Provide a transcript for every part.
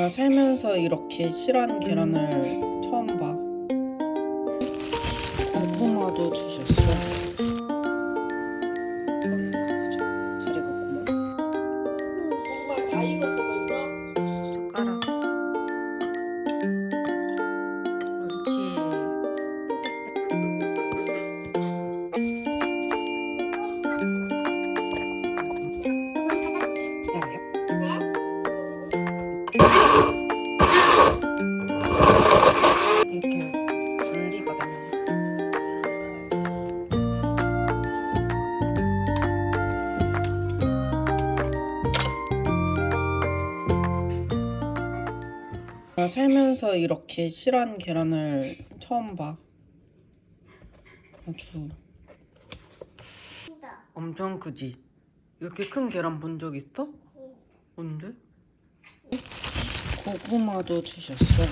나 살면서 이렇게 실한 계란을 처음 봐. 고구마도 주셨어. 이렇게 나 살면서 이렇게 실한 계란을 처음 봐. 아주 엄청 크지? 이렇게 큰 계란 본 적 있어? 언제? 고구마도 주셨어.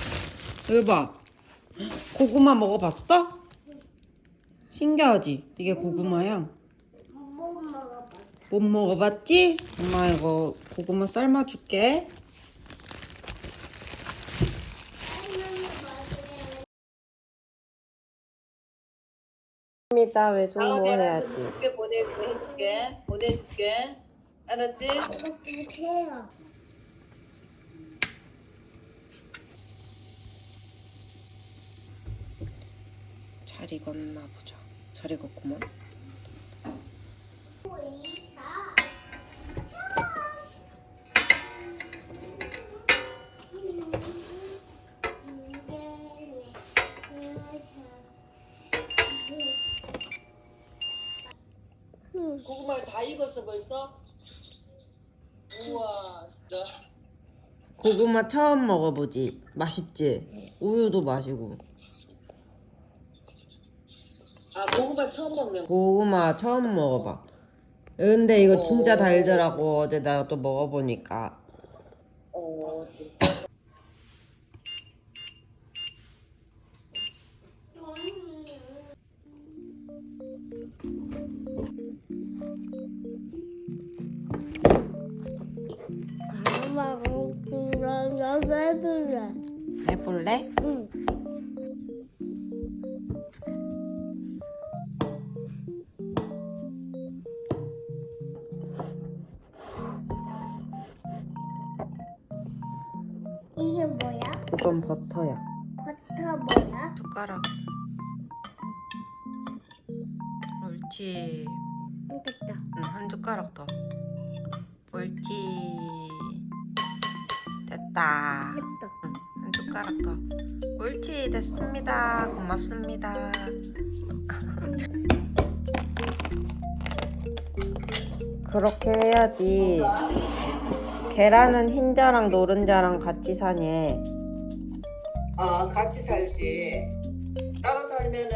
이거 봐. 고구마 먹어봤어? 신기하지? 이게 고구마야. 못 먹어봤지? 엄마 이거 고구마 삶아줄게. 입니다. 왜 송모 해야지. 이렇게 보내줄게 보내줄게 알았지? 해요. 잘 익었나 보자. 잘 익었구먼. 고구마 다 익었어 벌써? 우와 진짜 고구마 처음 먹어보지. 맛있지? 우유도 마시고. 아 고구마 처음 먹는 거 고구마 처음 먹어봐. 근데 이거 진짜 어. 달더라고. 어제 나또 먹어보니까. 어 진짜 엄마가 그러면 해볼래. 해볼래? 응. 됐다. 응, 한 젓가락 더. 옳지. 됐다. 됐다. 응, 한 젓가락 더. 옳지, 됐습니다. 고맙습니다. 그렇게 해야지. 계란은 흰자랑 노른자랑 같이 사니. 아 같이 살지 따로 살면은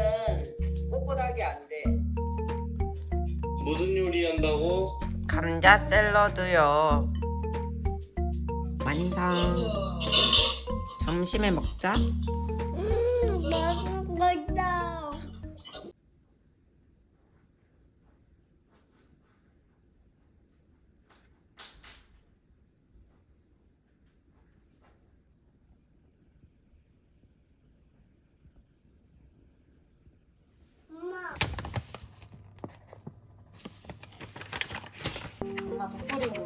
무슨 요리 한다고? 감자 샐러드요. 완성. 점심에 먹자. 음, 맛있겠다. 这里。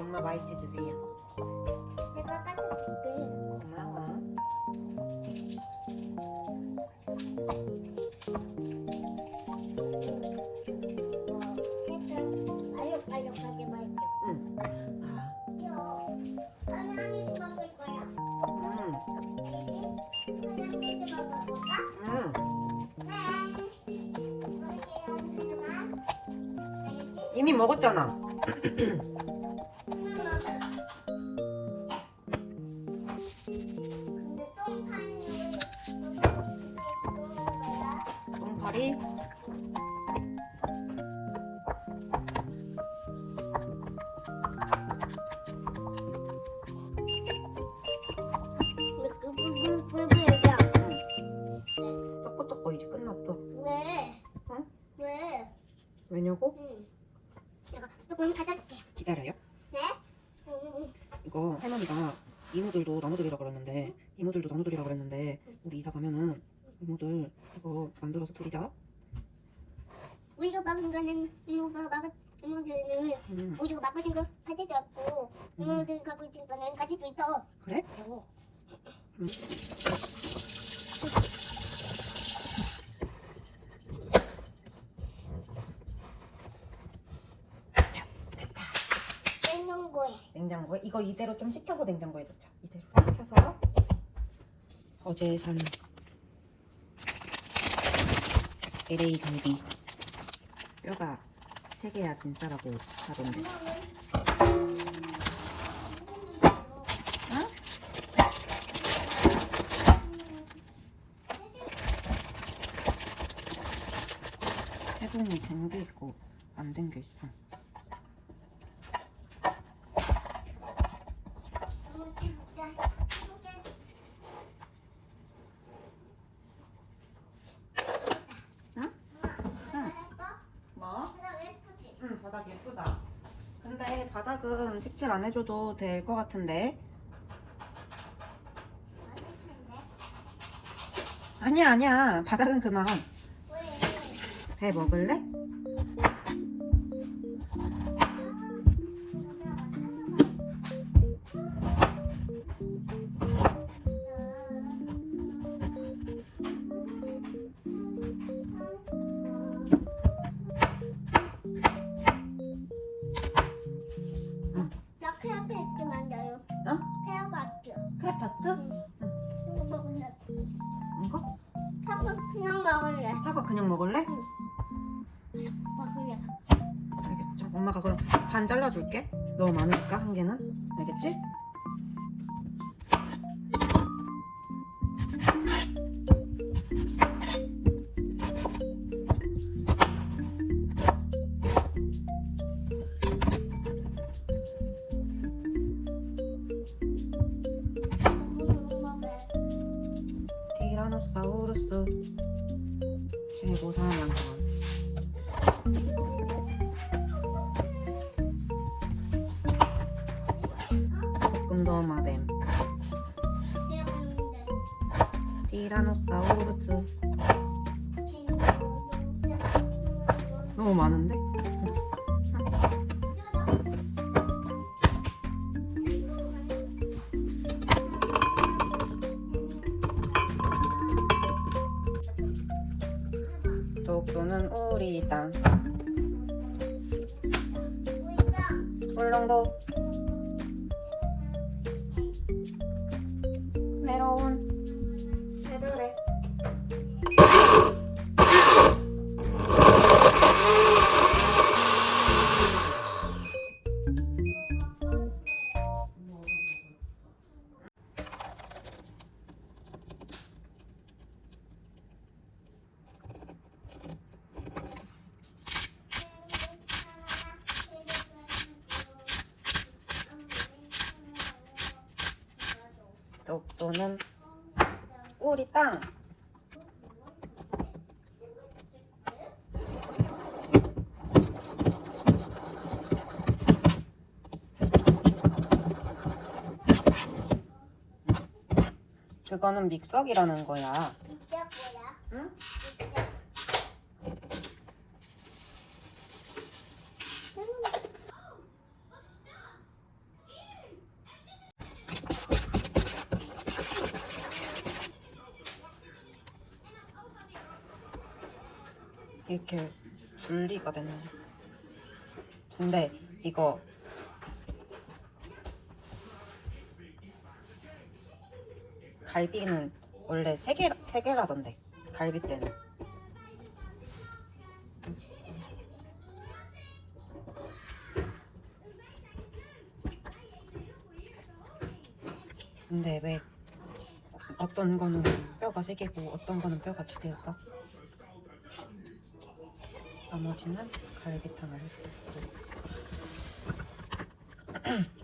엄마 마이크 주세요. 내가 닦아줄게. 고마워. 이미 먹었잖아. 내가 조금 찾아볼게. 기다려요. 네? 응. 이거 할머니가 이모들도 나무들이라 그랬는데 이모들도 나무들이라 그랬는데 우리 이사 가면은 이모들 이거 만들어서 드리자. 우리가 막은 거는 이모가 막은 이모들은 음, 우리가 막으신 거 가지지 않고 음. 이모들 갖고 있는 거는 가지고 있어. 그래? 저거. 음. 자, 됐다. 냉장고에. 냉장고에 이거 이대로 좀 식혀서 냉장고에 넣자. 이대로 식혀서 어제 산 LA 갈비 뼈가 세 개야 진짜라고 하던데. 응? 해동이 된 게 있고 안 된 게 있어. 응? 응. 뭐? 응, 바닥 예쁘다. 근데 색칠 안 해줘도 될 것 같은데. 아니야, 아니야. 바닥은 그만. 배 먹을래? 먹을래. 사과 그냥 먹을래? 먹을래. 알겠죠. 엄마가 그럼 반 잘라줄게. 너무 많으니까 한 개는. 알겠지? 티라노사우루스 최고 사냥꾼. 독도는 우리 땅. 울릉도 독도는 우리 땅. 그거는 믹서기라는 거야. 응? 이렇게 분리가 됐네. 근데 이거 갈비는 원래 세 개, 3개라던데 갈비 때는. 근데 왜 어떤 거는 뼈가 3개고 어떤 거는 뼈가 2개일까? 나머지는 갈비탕을 했어. 딸,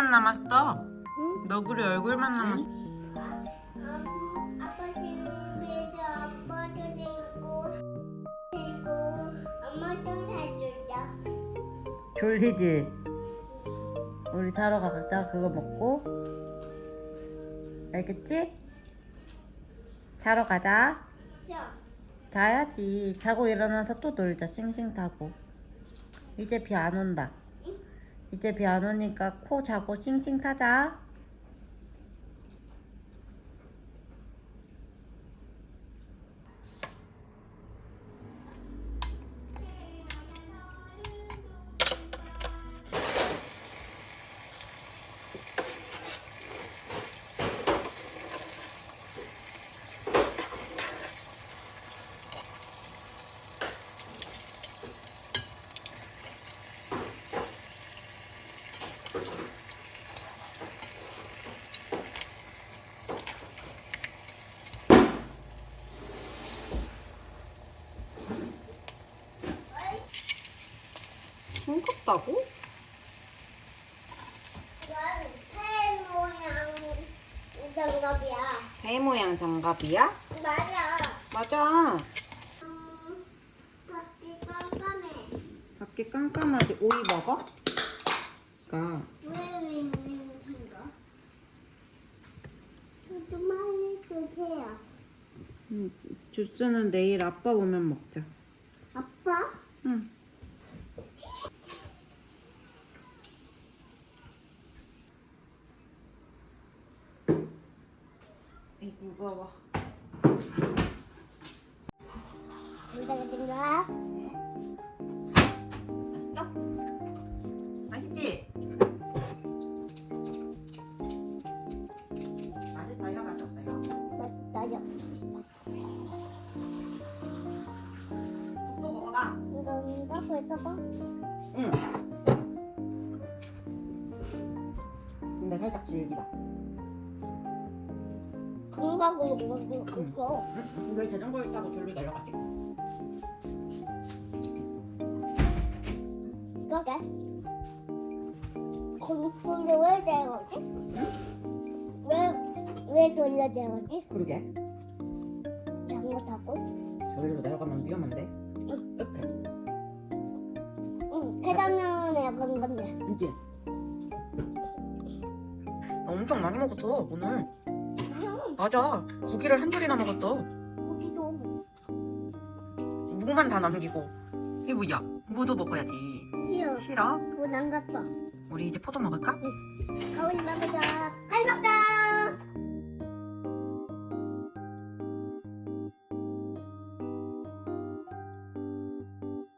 얼굴만 남았어. 응? 너구리 얼굴만 남았어. 음, 아빠 집에서 아빠도 들고 들고 엄마도 해준다. 졸리지? 우리 자러 가자 그거 먹고 알겠지? 자러 가자 자, 자야지 자고 일어나서 또 놀자 싱싱 타고 이제 비 안 온다 이제 비 안 오니까 코 자고 싱싱 타자 싱겁다고? 이건 새 모양 장갑이야. 배 모양 장갑이야? 맞아. 맞아. 음, 밖이 깜깜해. 밖에 깜깜하지. 오이 먹어? 그러니까 왜 있는 건가? 저도 많이 주세요. 음, 주스는 내일 아빠 오면 먹자. 아빠? 응. 무거워. 이거든가? 맛있어? 맛있지? 맛있어요? 맛없어요? 맛있어요. 또 먹어봐. 이건 갖고 있어봐. 응. 근데 살짝 질기다. 먹고 있어. 응? 왜 자전거를 타고 줄로 내려갔지? 이거게? 근데 왜 저러지? 왜, 왜 돌려 저러지? 그러게. 잘못하고? 저기로 내려가면 위험한데. 이렇게. 응, 계단면에 건 건데. 이제. 엄청 많이 먹었어 오늘. 응, 맞아. 고기를 한 줄이나 먹었어. 고기도 무만 다 남기고. 이게 뭐야? 무도 먹어야지. 싫어. 싫어? 분안 갔어. 우리 이제 포도 먹을까? 가오리 먹자. 할 먹자.